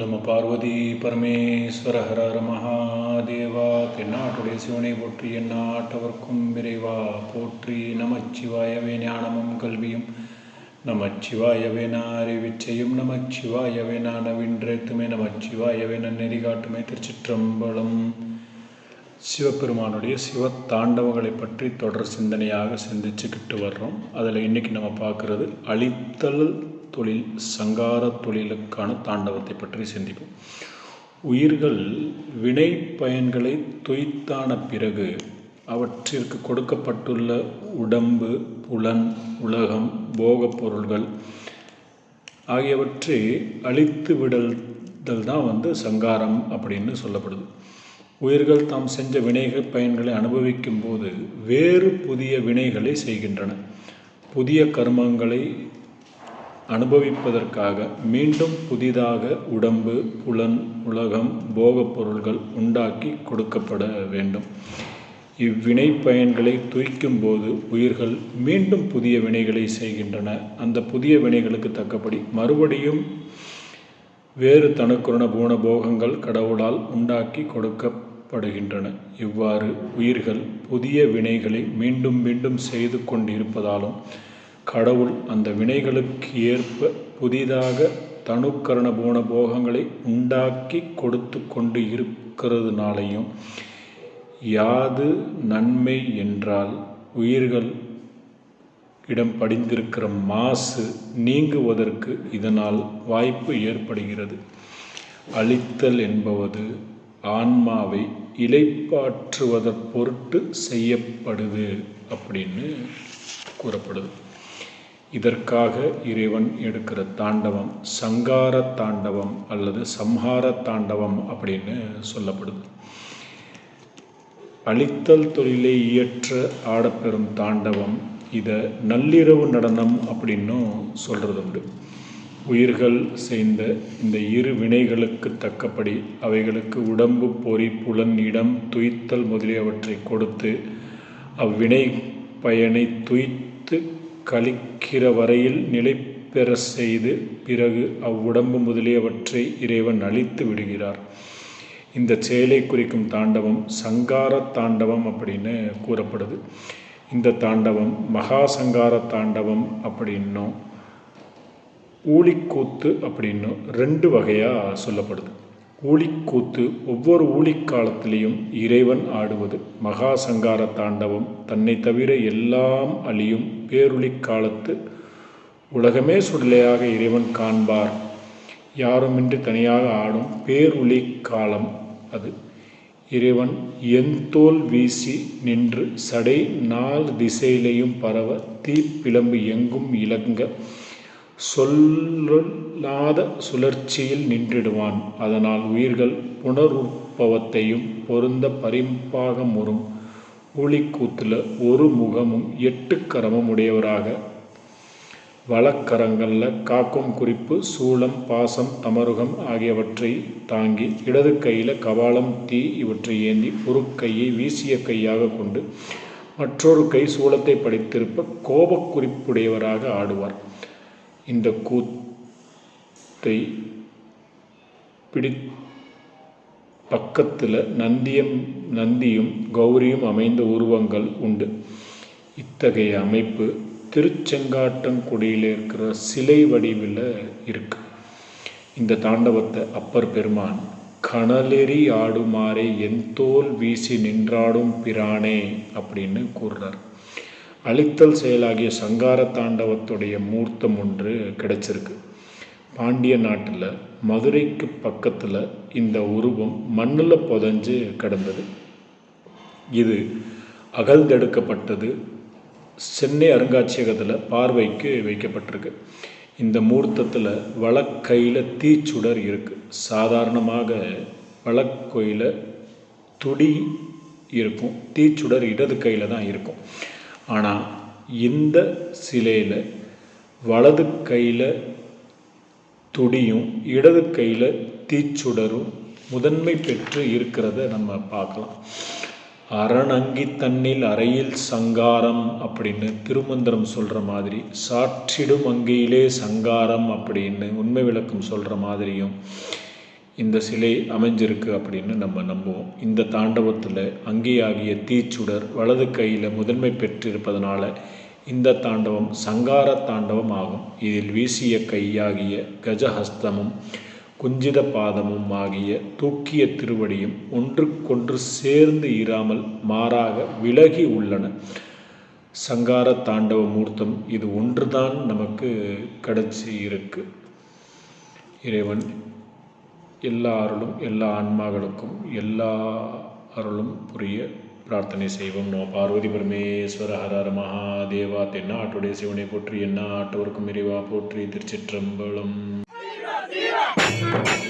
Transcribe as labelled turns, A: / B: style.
A: நம்ம பார்வதி பரமேஸ்வர ஹர மகாதேவா தென்னாட்டுடைய சிவனை போற்றி எந்நாட்டவர்க்கும் விரைவா போற்றி நமச்சிவாயவே ஞானமும் கல்வியும். நமச்சிவாயவே நாரிவிச்சையும் நமச்சிவாயவே நான் நவின்றேத்துமே நமச்சிவாயவே நன்னெறி காட்டுமே திருச்சிற்றம்பலம். சிவபெருமானுடைய சிவ தாண்டவங்களை பற்றி தொடர் சிந்தனையாக சிந்திச்சுக்கிட்டு வர்றோம். அதில் இன்னைக்கு நம்ம பார்க்குறது அழித்தல் தொழில் சங்கார தொழிலுக்கான தாண்டவத்தை பற்றி சிந்திப்போம். உயிர்கள் வினை பயன்களை தொய்த்தான பிறகு அவற்றிற்கு கொடுக்கப்பட்டுள்ள உடம்பு புலன் உலகம் போகப் பொருள்கள் ஆகியவற்றை அழித்து விடல்தல் தான் வந்து சங்காரம் அப்படின்னு சொல்லப்படுது. உயிர்கள் தாம் செஞ்ச வினைகள் பயன்களை அனுபவிக்கும் போது வேறு புதிய வினைகளை செய்கின்றன. புதிய கர்மங்களை அனுபவிப்பதற்காக மீண்டும் புதிதாக உடம்பு புலன் உலகம் போகப் பொருள்கள் உண்டாக்கி கொடுக்கப்பட வேண்டும். இவ்வினை பயன்களை துய்க்கும் போது உயிர்கள் மீண்டும் புதிய வினைகளை செய்கின்றன. அந்த புதிய வினைகளுக்கு தக்கபடி மறுபடியும் வேறு தனக்குரண பூண போகங்கள் கடவுளால் உண்டாக்கி கொடுக்கப்படுகின்றன. இவ்வாறு உயிர்கள் புதிய வினைகளை மீண்டும் மீண்டும் செய்து கொண்டிருப்பதாலும் கடவுள் அந்த வினைகளுக்கு ஏற்ப புதிதாக தனுக்கரண போன போகங்களை உண்டாக்கி கொடுத்து கொண்டு இருக்கிறதுனாலையும் யாது நன்மை என்றால் உயிர்கள் இடம் படிந்திருக்கிற மாசு நீங்குவதற்கு இதனால் வாய்ப்பு ஏற்படுகிறது. அழித்தல் என்பவது ஆன்மாவை இலைப்பாற்றுவதற் பொருட்டு செய்யப்படுது அப்படின்னு கூறப்படுது. இதற்காக இறைவன் எடுக்கிற தாண்டவம் சங்கார தாண்டவம் அல்லது சம்ஹார தாண்டவம் அப்படின்னு சொல்லப்படுது. அழித்தல் தொழிலை இயற்ற ஆடப்பெறும் தாண்டவம் இதை நள்ளிரவு நடனம் அப்படின்னும் சொல்கிறது உண்டு உயிர்கள் செய்த இந்த இரு வினைகளுக்கு தக்கபடி அவைகளுக்கு உடம்பு பொறி புலன் இடம் துய்த்தல் முதலியவற்றை கொடுத்து அவ்வினை பயனை துய்த்து கழிக்கிற வரையில் நிலை பெற செய்து பிறகு அவ்வுடம்பு முதலியவற்றை இறைவன் அழித்து விடுகிறார். இந்த செயலை குறிக்கும் தாண்டவம் சங்கார தாண்டவம் அப்படின்னு கூறப்படுது. இந்த தாண்டவம் மகா சங்கார தாண்டவம் அப்படின்னும் ஊழிக்கூத்து அப்படின்னும் ரெண்டு வகையாக சொல்லப்படுது. ஊழிக்கூத்து ஒவ்வொரு ஊழிக்காலத்திலையும் இறைவன் ஆடுவது. மகா சங்கார தாண்டவம் தன்னை தவிர எல்லாம் அழியும் பேருளி காலத்து உலகமே சுடலையாக இறைவன் காண்பார். யாருமின்றி தனியாக ஆடும் பேருளி காலம் அது. இறைவன் எந்தோல் வீசி நின்று சடை நாலு திசையிலையும் பரவ தீப்பிளம்பு எங்கும் இலங்க சொல்லாத சுழற்சியில் நின்றிடுவான். அதனால் உயிர்கள் புனருற்பவத்தையும் பொருந்த பரிம்பாகம் வரும் கூத்துல ஒரு முகமும் எட்டு கரமும் உடையவராக வழக்கரங்களில் காக்கும் குறிப்பு சூளம் பாசம் தமருகம் ஆகியவற்றை தாங்கி இடது கையில் கபாலம் தீ இவற்றை ஏந்தி ஒரு கையை வீசிய கையாக கொண்டு மற்றொரு கை சூளத்தை படித்திருப்ப கோபக் குறிப்புடையவராக ஆடுவார். இந்த கூத்தை பிடி பக்கத்தில் நந்தியம் நந்தியும் கௌரியும் அமைந்த உருவங்கள் உண்டு. இத்தகைய அமைப்பு திருச்செங்காட்டங்குடியில் இருக்கிற சிலை வடிவில் இருக்கு. இந்த தாண்டவத்தை அப்பர் பெருமான் கணலெறி ஆடுமாறே எந்தோல் வீசி நின்றாடும் பிரானே அப்படின்னு கூறுறார். அழித்தல் செயலாகிய சங்கார தாண்டவத்துடைய மூர்த்தம் ஒன்று கிடைச்சிருக்கு. பாண்டிய நாட்டில் மதுரைக்கு பக்கத்தில் இந்த உருவம் மண்ணில் புதஞ்சு கிடந்தது. இது அகழ்ந்தெடுக்கப்பட்டது சென்னை அருங்காட்சியகத்தில் பார்வைக்கு வைக்கப்பட்டிருக்கு. இந்த மூர்த்தத்தில் வழக்கையில் தீச்சுடர் இருக்குது சாதாரணமாக வழக்கோயில் துடி இருக்கும். தீச்சுடர் இடது கையில் தான் இருக்கும். ஆனால் இந்த சிலையில் வலது கையில் துடியும் இடது கையில் தீச்சுடரும் முதன்மை பெற்று இருக்கிறத நம்ம பார்க்கலாம். அரணங்கி தன்னில் அறையில் சங்காரம் அப்படின்னு திருமந்திரம் சொல்கிற மாதிரி சாற்றிடும் அங்கியிலே சங்காரம் அப்படின்னு உண்மை விளக்கம் சொல்கிற மாதிரியும் இந்த சிலை அமைஞ்சிருக்கு அப்படின்னு நம்ம நம்புவோம். இந்த தாண்டவத்தில் அங்கியாகிய தீச்சுடர் வலது கையில் முதன்மை பெற்றிருப்பதனால இந்த தாண்டவம் சங்கார தாண்டவம் ஆகும். இதில் வீசிய கையாகிய கஜஹஸ்தமும் குஞ்சித பாதமும் ஆகிய தூக்கிய திருவடியும் ஒன்றுக்கொன்று சேர்ந்து இராமல் மாறாக விலகி உள்ளன. சங்கார தாண்டவ மூர்த்தம் இது ஒன்றுதான் நமக்கு கிடைச்சி இருக்கு. இறைவன் எல்லா அருளும் எல்லா ஆன்மாக்களுக்கும் எல்லா அருளும் புரிய பிரார்த்தனை செய்வோம். நோ பார்வதி பரமேஸ்வர ஹரர் மகாதேவா தென்னாட்டுடைய சிவனை போற்றி என்ன ஆட்டவர்க்கும் இறைவா போற்றி திருச்சிற்றம்பலம். Thank you.